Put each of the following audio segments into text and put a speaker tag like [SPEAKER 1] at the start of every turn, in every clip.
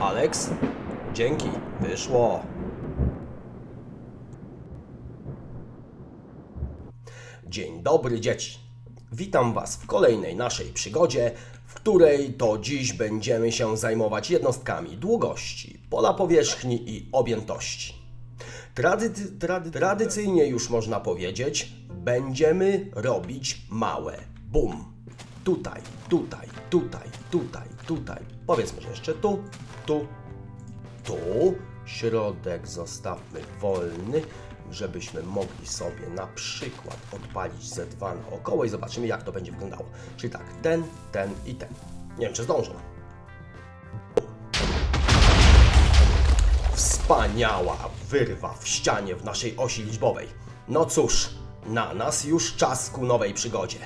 [SPEAKER 1] Alex? Dzięki, wyszło. Dzień dobry dzieci. Witam Was w kolejnej naszej przygodzie, w której to dziś będziemy się zajmować jednostkami długości, pola powierzchni i objętości. Tradycy, trady, tradycyjnie już można powiedzieć, będziemy robić małe bum. Tutaj, tutaj, tutaj, tutaj, tutaj. Powiedzmy, że jeszcze tu, tu, tu. Środek zostawmy wolny, żebyśmy mogli sobie na przykład odpalić Z2 naokoło i zobaczymy, jak to będzie wyglądało. Czyli tak, ten, ten i ten. Nie wiem, czy zdążą. Wspaniała wyrwa w ścianie w naszej osi liczbowej. No cóż, na nas już czas ku nowej przygodzie.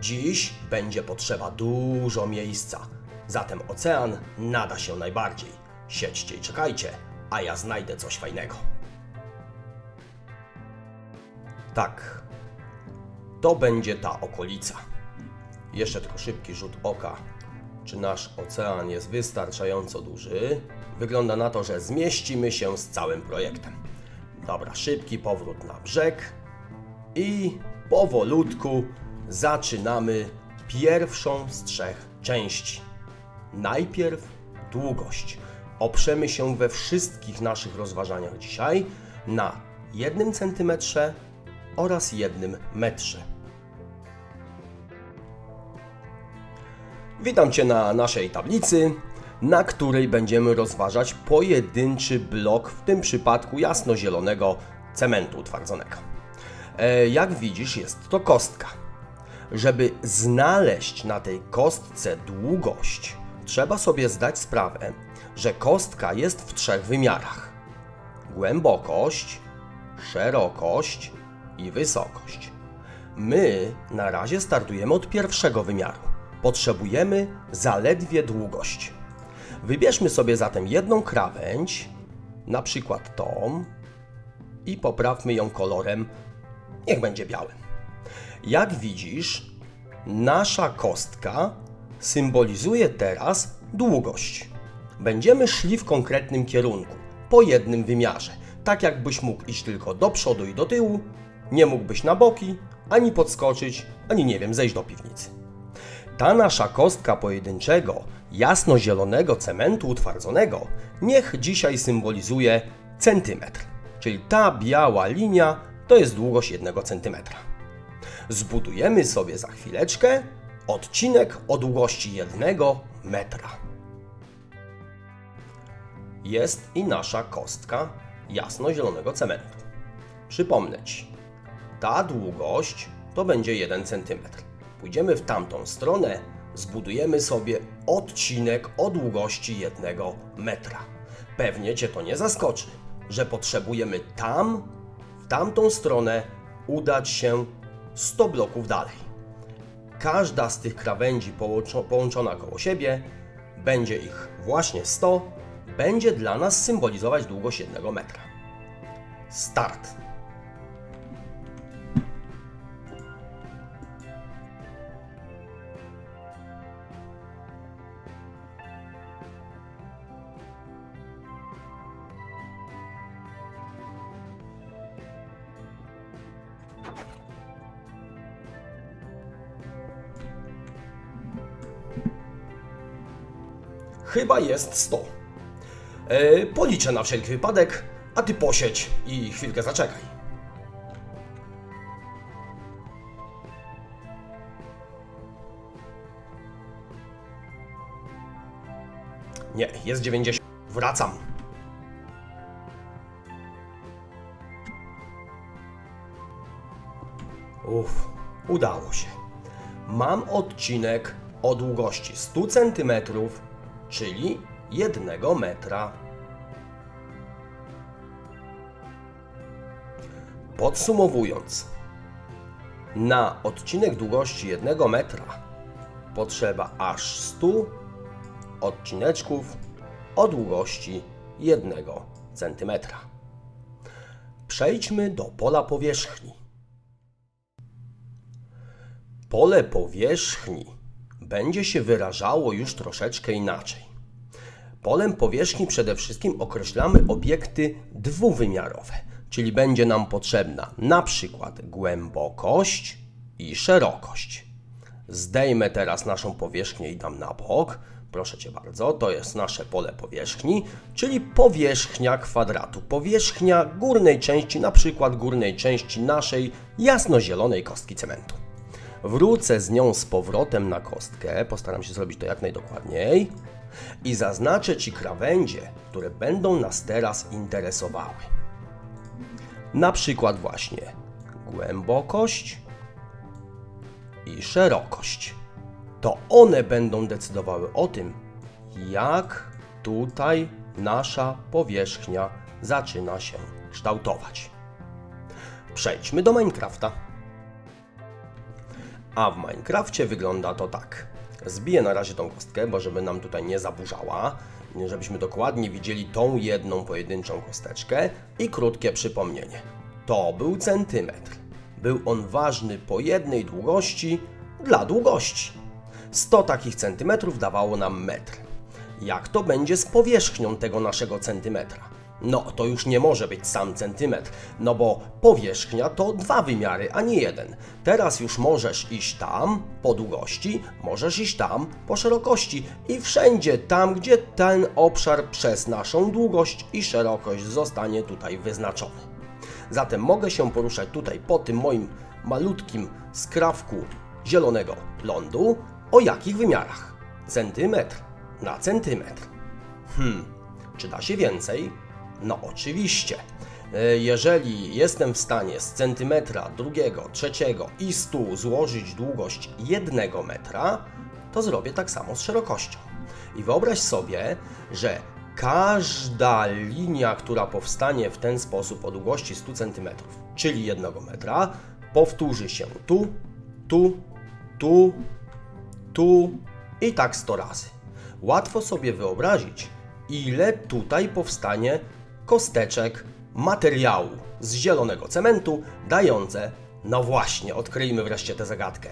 [SPEAKER 1] Dziś będzie potrzeba dużo miejsca, zatem ocean nada się najbardziej. Siedźcie i czekajcie, a ja znajdę coś fajnego. Tak, to będzie ta okolica. Jeszcze tylko szybki rzut oka. Czy nasz ocean jest wystarczająco duży? Wygląda na to, że zmieścimy się z całym projektem. Dobra, szybki powrót na brzeg i powolutku zaczynamy pierwszą z trzech części. Najpierw długość. Oprzemy się we wszystkich naszych rozważaniach dzisiaj na jednym centymetrze oraz jednym metrze. Witam Cię na naszej tablicy, na której będziemy rozważać pojedynczy blok, w tym przypadku jasnozielonego cementu utwardzonego. E, jak widzisz, jest to kostka. Żeby znaleźć na tej kostce długość, trzeba sobie zdać sprawę, że kostka jest w trzech wymiarach: głębokość, szerokość i wysokość. My na razie startujemy od pierwszego wymiaru. Potrzebujemy zaledwie długość. Wybierzmy sobie zatem jedną krawędź, na przykład tą, i poprawmy ją kolorem, niech będzie białym. Jak widzisz, nasza kostka symbolizuje teraz długość. Będziemy szli w konkretnym kierunku, po jednym wymiarze. Tak jakbyś mógł iść tylko do przodu i do tyłu, nie mógłbyś na boki, ani podskoczyć, ani nie wiem, zejść do piwnicy. Ta nasza kostka pojedynczego, jasnozielonego cementu utwardzonego niech dzisiaj symbolizuje centymetr. Czyli ta biała linia to jest długość jednego centymetra. Zbudujemy sobie za chwileczkę odcinek o długości jednego metra. Jest i nasza kostka jasnozielonego cementu. Przypomnę Ci, ta długość to będzie 1 cm. Pójdziemy w tamtą stronę, zbudujemy sobie odcinek o długości 1 metra. Pewnie Cię to nie zaskoczy, że potrzebujemy tam, w tamtą stronę, udać się 100 bloków dalej. Każda z tych krawędzi połączo- połączona koło siebie, będzie ich właśnie 100, będzie dla nas symbolizować długość 1 metra. Start. Chyba jest 100. E, policzę na wszelki wypadek, a ty posiedź i chwilkę zaczekaj. Nie, jest 90. Wracam. Uff, udało się. Mam odcinek o długości 100 cm, czyli 1 metra. Podsumowując, na odcinek długości 1 metra potrzeba aż 100 odcineczków o długości 1 cm. Przejdźmy do pola powierzchni. Pole powierzchni będzie się wyrażało już troszeczkę inaczej. Polem powierzchni przede wszystkim określamy obiekty dwuwymiarowe, czyli będzie nam potrzebna na przykład głębokość i szerokość. Zdejmę teraz naszą powierzchnię i dam na bok. Proszę Cię bardzo, to jest nasze pole powierzchni, czyli powierzchnia kwadratu. Powierzchnia górnej części, na przykład górnej części naszej jasnozielonej kostki cementu. Wrócę z nią z powrotem na kostkę, postaram się zrobić to jak najdokładniej i zaznaczę Ci krawędzie, które będą nas teraz interesowały. Na przykład właśnie głębokość i szerokość. To one będą decydowały o tym, jak tutaj nasza powierzchnia zaczyna się kształtować. Przejdźmy do Minecrafta. A w Minecrafcie wygląda to tak. Zbiję na razie tą kostkę, bo żeby nam tutaj nie zaburzała, żebyśmy dokładnie widzieli tą jedną pojedynczą kosteczkę i krótkie przypomnienie. To był centymetr. Był on ważny po jednej długości dla długości. 100 takich centymetrów dawało nam metr. Jak to będzie z powierzchnią tego naszego centymetra? No, to już nie może być sam centymetr, no bo powierzchnia to dwa wymiary, a nie jeden. Teraz już możesz iść tam po długości, możesz iść tam po szerokości i wszędzie tam, gdzie ten obszar przez naszą długość i szerokość zostanie tutaj wyznaczony. Zatem mogę się poruszać tutaj po tym moim malutkim skrawku zielonego lądu. O jakich wymiarach? Centymetr na centymetr. Hmm, czy da się więcej? No oczywiście. E, Jeżeli jestem w stanie z centymetra, drugiego, trzeciego i stu złożyć długość jednego metra, to zrobię tak samo z szerokością. I wyobraź sobie, że każda linia, która powstanie w ten sposób o długości 100 cm, czyli 1 metra, powtórzy się tu, tu, tu, tu i tak 100 razy. Łatwo sobie wyobrazić, ile tutaj powstanie kosteczek materiału z zielonego cementu, dające, no właśnie, odkryjmy wreszcie tę zagadkę.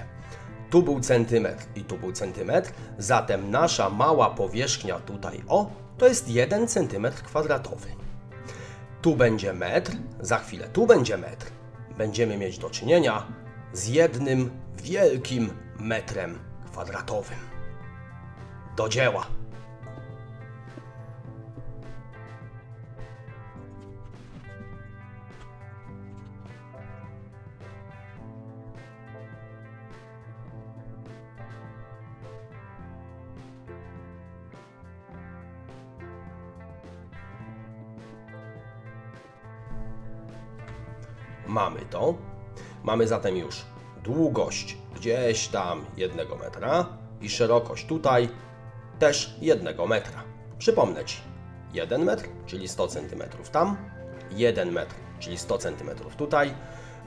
[SPEAKER 1] Tu był centymetr i tu był centymetr, zatem nasza mała powierzchnia tutaj, o, to jest 1 centymetr kwadratowy. Tu będzie metr, za chwilę tu będzie metr. Będziemy mieć do czynienia z jednym wielkim metrem kwadratowym. Do dzieła! Mamy to. Mamy zatem już długość gdzieś tam jednego metra i szerokość tutaj też jednego metra. Przypomnę Ci, 1 metr, czyli 100 cm tam, 1 metr, czyli 100 cm tutaj.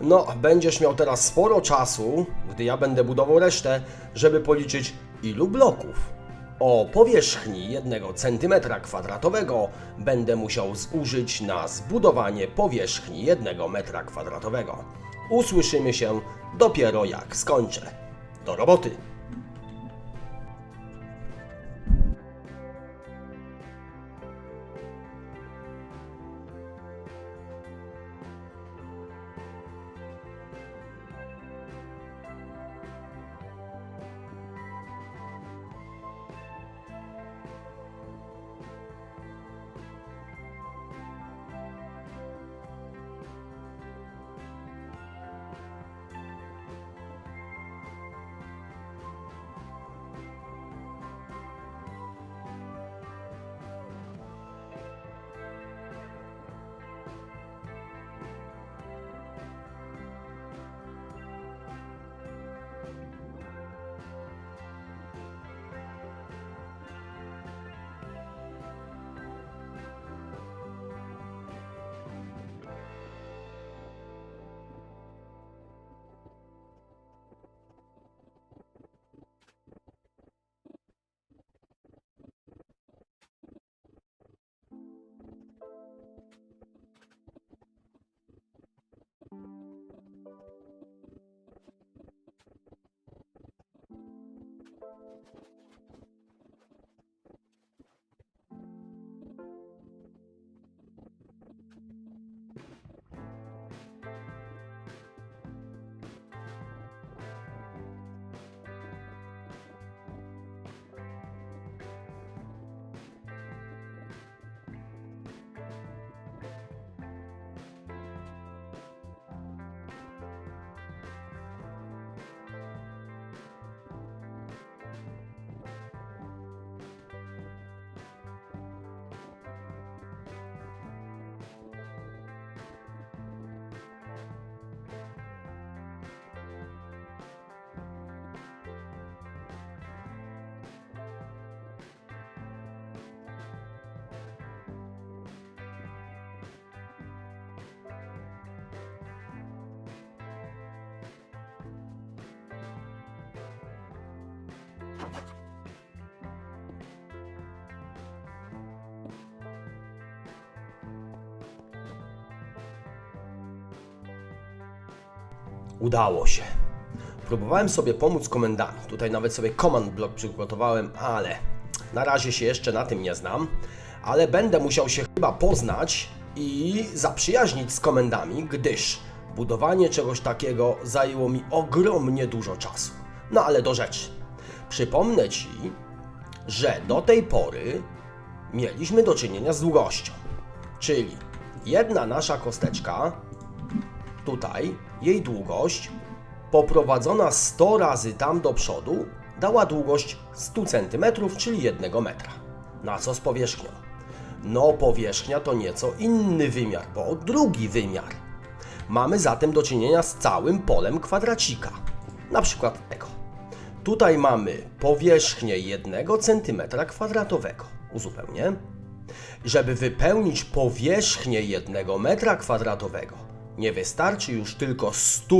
[SPEAKER 1] No, będziesz miał teraz sporo czasu, gdy ja będę budował resztę, żeby policzyć ilu bloków o powierzchni 1 cm kwadratowego będę musiał zużyć na zbudowanie powierzchni 1 m2. Usłyszymy się dopiero jak skończę. Do roboty! Udało się. Próbowałem sobie pomóc komendami. Tutaj nawet sobie command block przygotowałem, ale na razie się jeszcze na tym nie znam. Ale będę musiał się chyba poznać i zaprzyjaźnić z komendami, gdyż budowanie czegoś takiego zajęło mi ogromnie dużo czasu. No ale do rzeczy. Przypomnę Ci, że do tej pory mieliśmy do czynienia z długością. Czyli jedna nasza kosteczka, tutaj jej długość, poprowadzona 100 razy tam do przodu, dała długość 100 cm, czyli 1 metra. Na co z powierzchnią? No, powierzchnia to nieco inny wymiar, bo drugi wymiar. Mamy zatem do czynienia z całym polem kwadracika. Na przykład tego. Tutaj mamy powierzchnię 1 cm kwadratowego. Uzupełnię. Żeby wypełnić powierzchnię 1 metra kwadratowego, nie wystarczy już tylko 100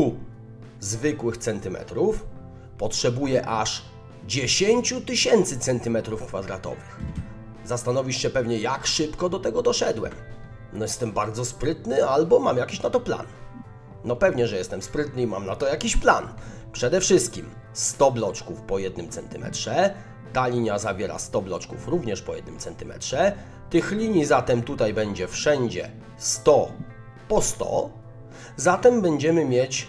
[SPEAKER 1] zwykłych centymetrów, potrzebuje aż 10 tysięcy centymetrów kwadratowych. Zastanowisz się pewnie, jak szybko do tego doszedłem. No jestem bardzo sprytny, albo mam jakiś na to plan. No pewnie, że jestem sprytny i mam na to jakiś plan. Przede wszystkim 100 bloczków po 1 cm. Ta linia zawiera 100 bloczków również po 1 cm. Tych linii zatem tutaj będzie wszędzie 100 po 100. Zatem będziemy mieć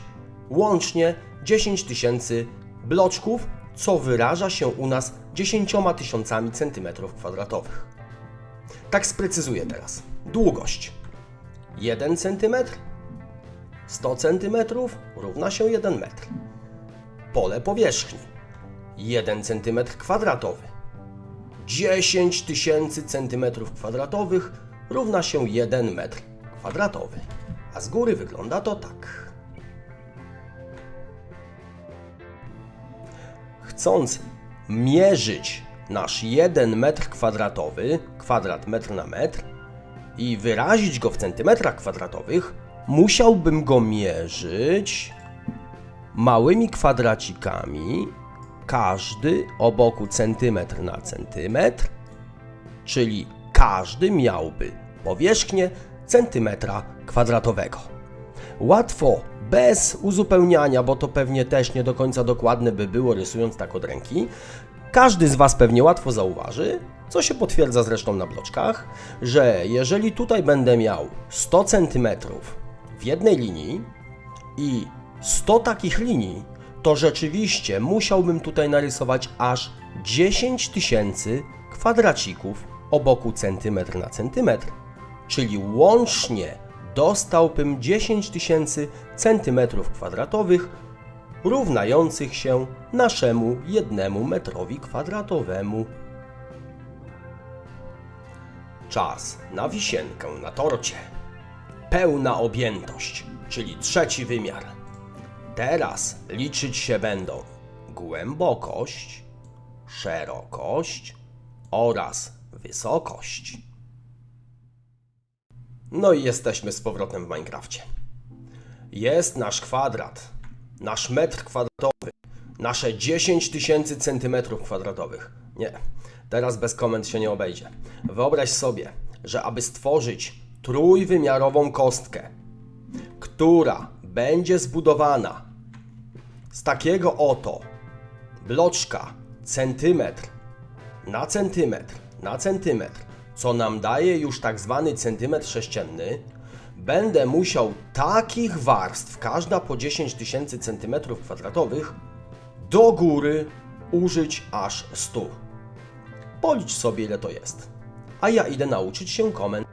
[SPEAKER 1] łącznie 10 tysięcy bloczków, co wyraża się u nas 10 tysiącami centymetrów kwadratowych. Tak sprecyzuję teraz. Długość 1 cm 100 cm równa się 1 metr. Pole powierzchni 1 cm kwadratowy. 10 tysięcy centymetrów kwadratowych równa się 1 metr kwadratowy. A z góry wygląda to tak. Chcąc mierzyć nasz 1 metr kwadratowy, kwadrat metr na metr, i wyrazić go w centymetrach kwadratowych, musiałbym go mierzyć małymi kwadracikami, każdy o boku centymetr na centymetr, czyli każdy miałby powierzchnię centymetra kwadratowego. Łatwo, bez uzupełniania, bo to pewnie też nie do końca dokładne by było rysując tak od ręki. Każdy z Was pewnie łatwo zauważy, co się potwierdza zresztą na bloczkach, że jeżeli tutaj będę miał 100 cm w jednej linii i 100 takich linii, to rzeczywiście musiałbym tutaj narysować aż 10 tysięcy kwadracików o boku centymetr na centymetr, czyli łącznie dostałbym 10 tysięcy centymetrów kwadratowych równających się naszemu jednemu metrowi kwadratowemu. Czas na wisienkę na torcie. Pełna objętość, czyli trzeci wymiar. Teraz liczyć się będą głębokość, szerokość oraz wysokość. No i jesteśmy z powrotem w Minecrafcie. Jest nasz kwadrat, nasz metr kwadratowy, nasze 10 tysięcy centymetrów kwadratowych. Nie, teraz bez komend się nie obejdzie. Wyobraź sobie, że aby stworzyć trójwymiarową kostkę, która będzie zbudowana z takiego oto bloczka centymetr na centymetr na centymetr, co nam daje już tak zwany centymetr sześcienny, będę musiał takich warstw, każda po 10 tysięcy centymetrów kwadratowych, do góry użyć aż 100. Policz sobie ile to jest. A ja idę nauczyć się komend.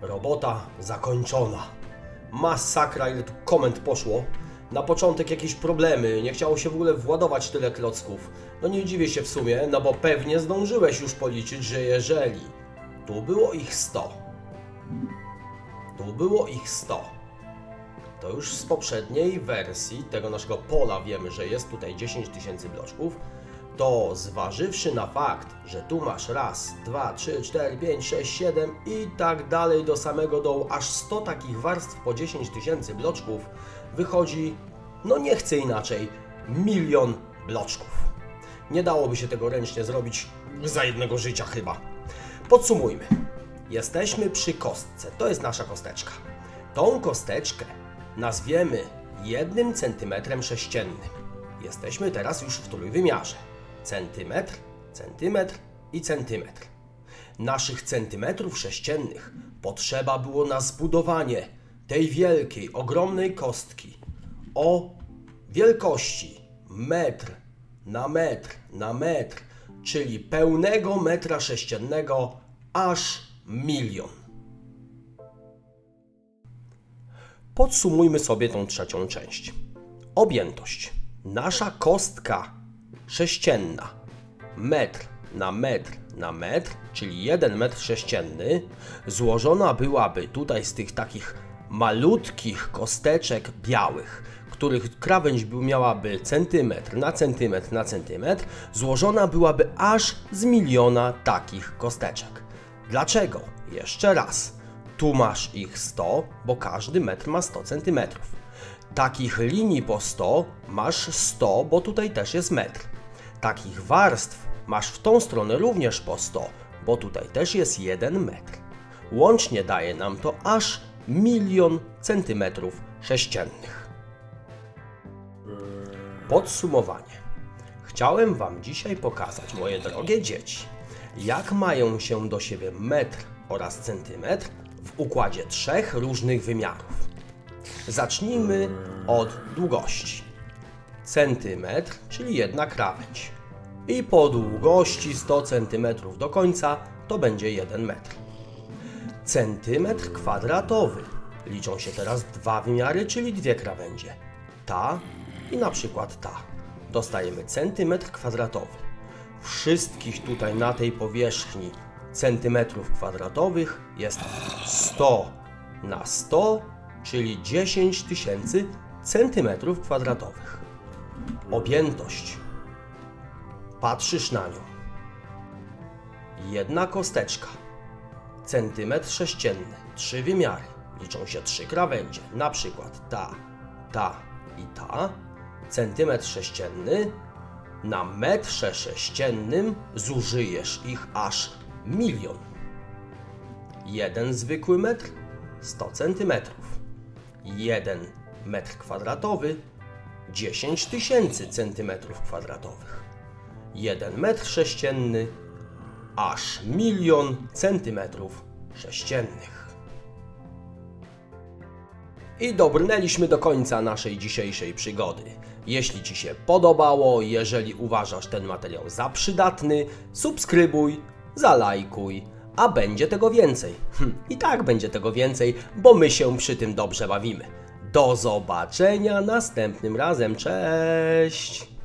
[SPEAKER 1] Robota zakończona. Masakra, ile tu komend poszło. Na początek jakieś problemy, nie chciało się w ogóle władować tyle klocków. No nie dziwię się w sumie, no bo pewnie zdążyłeś już policzyć, że jeżeli tu było ich 100, tu było ich 100, to już z poprzedniej wersji tego naszego pola wiemy, że jest tutaj 10 tysięcy bloczków, to zważywszy na fakt, że tu masz raz, dwa, trzy, cztery, pięć, sześć, siedem i tak dalej do samego dołu, aż 100 takich warstw po 10 tysięcy bloczków, wychodzi, no nie chcę inaczej, milion bloczków. Nie dałoby się tego ręcznie zrobić za jednego życia chyba. Podsumujmy. Jesteśmy przy kostce, to jest nasza kosteczka. Tą kosteczkę nazwiemy jednym centymetrem sześciennym. Jesteśmy teraz już w trójwymiarze. Centymetr, centymetr i centymetr. Naszych centymetrów sześciennych potrzeba było na zbudowanie tej wielkiej, ogromnej kostki o wielkości metr na metr na metr, czyli pełnego metra sześciennego aż milion. Podsumujmy sobie tą trzecią część. Objętość. Nasza kostka sześcienna, metr na metr na metr, czyli 1 metr sześcienny, złożona byłaby tutaj z tych takich malutkich kosteczek białych, których krawędź by miałaby centymetr na centymetr na centymetr, złożona byłaby aż z miliona takich kosteczek. Dlaczego? Jeszcze raz. Tu masz ich 100, bo każdy metr ma 100 cm. Takich linii po 100 masz 100, bo tutaj też jest metr. Takich warstw masz w tą stronę również po 100, bo tutaj też jest 1 metr. Łącznie daje nam to aż milion centymetrów sześciennych. Podsumowanie. Chciałem Wam dzisiaj pokazać, moje drogie dzieci, jak mają się do siebie metr oraz centymetr w układzie trzech różnych wymiarów. Zacznijmy od długości. Centymetr, czyli jedna krawędź. I po długości 100 cm do końca to będzie 1 metr. Centymetr kwadratowy. Liczą się teraz dwa wymiary, czyli dwie krawędzie. Ta i na przykład ta. Dostajemy centymetr kwadratowy. Wszystkich tutaj na tej powierzchni centymetrów kwadratowych jest 100 na 100, czyli 10 tysięcy centymetrów kwadratowych. Objętość. Patrzysz na nią. Jedna kosteczka. Centymetr sześcienny. Trzy wymiary. Liczą się trzy krawędzie. Na przykład ta, ta i ta. Centymetr sześcienny. Na metrze sześciennym zużyjesz ich aż milion. Jeden zwykły metr 100 centymetrów. Jeden metr kwadratowy 10 tysięcy centymetrów kwadratowych. Jeden metr sześcienny aż milion centymetrów sześciennych. I dobrnęliśmy do końca naszej dzisiejszej przygody. Jeśli Ci się podobało, jeżeli uważasz ten materiał za przydatny, subskrybuj, zalajkuj, a będzie tego więcej. Hm, I tak będzie tego więcej, bo my się przy tym dobrze bawimy. Do zobaczenia następnym razem. Cześć!